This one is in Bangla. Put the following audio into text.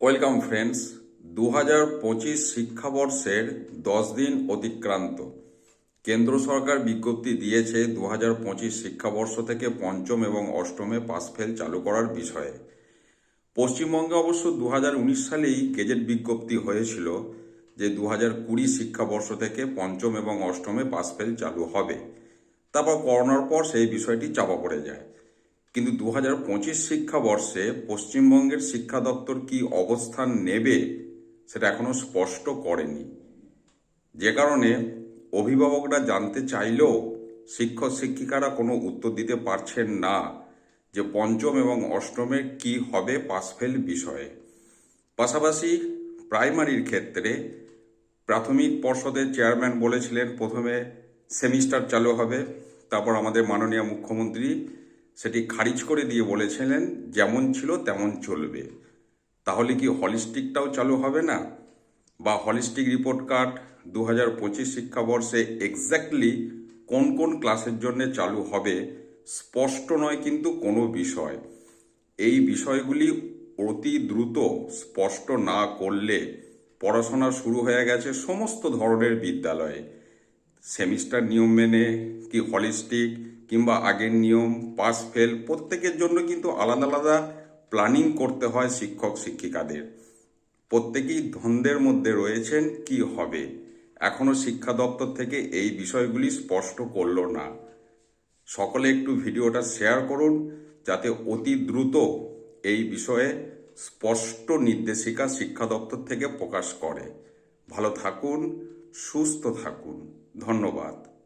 ওয়েলকাম ফ্রেন্ডস দু হাজার পঁচিশ শিক্ষাবর্ষের দশ দিন অতিক্রান্ত। কেন্দ্র সরকার বিজ্ঞপ্তি দিয়েছে দু হাজার পঁচিশ শিক্ষাবর্ষ থেকে পঞ্চম এবং অষ্টমে পাস ফেল চালু করার বিষয়ে। পশ্চিমবঙ্গে অবশ্য দু হাজার উনিশ সালেই গেজেট বিজ্ঞপ্তি হয়েছিল যে দু হাজার কুড়ি শিক্ষাবর্ষ থেকে পঞ্চম এবং অষ্টমে পাস ফেল চালু হবে। তারপর করোনার পর সেই বিষয়টি চাপা পড়ে যায়। কিন্তু দু হাজার পঁচিশ শিক্ষাবর্ষে পশ্চিমবঙ্গের শিক্ষা দপ্তর কি অবস্থান নেবে সেটা এখনও স্পষ্ট করেনি। যে কারণে অভিভাবকরা জানতে চাইলেও শিক্ষক শিক্ষিকারা কোনো উত্তর দিতে পারছেন না যে পঞ্চম এবং অষ্টমের কি হবে পাসফেল বিষয়ে। পাশাপাশি প্রাইমারির ক্ষেত্রে প্রাথমিক পর্ষদের চেয়ারম্যান বলেছিলেন, প্রথমে সেমিস্টার চালু হবে, তারপর আমাদের মাননীয় মুখ্যমন্ত্রী সেটি খারিজ করে দিয়ে বলেছিলেন, যেমন ছিল তেমন চলবে। তাহলে কি হলিস্টিকটাও চালু হবে না? বা হলিস্টিক রিপোর্ট কার্ড দু হাজার পঁচিশ শিক্ষাবর্ষে এক্স্যাক্টলি কোন কোন ক্লাসের জন্য চালু হবে স্পষ্ট নয় কিন্তু কোনো বিষয়। এই বিষয়গুলি অতি দ্রুত স্পষ্ট না করলে পড়াশোনা শুরু হয়ে গেছে সমস্ত ধরনের বিদ্যালয়ে। সেমিস্টার নিয়ম মেনে কি হলিস্টিক কিংবা আগের নিয়ম পাস ফেল প্রত্যেকের জন্য কিন্তু আলাদা আলাদা প্ল্যানিং করতে হয় শিক্ষক, শিক্ষিকাদের। প্রত্যেকেই দ্বন্দ্বের মধ্যে রয়েছেন, কি হবে? এখনও শিক্ষা দপ্তর থেকে এই বিষয়গুলি স্পষ্ট করল না। সকলে একটু ভিডিওটা শেয়ার করুন, যাতে অতি দ্রুত এই বিষয়ে স্পষ্ট নির্দেশিকা শিক্ষা দপ্তর থেকে প্রকাশ করে। ভালো থাকুন, সুস্থ থাকুন। ধন্যবাদ।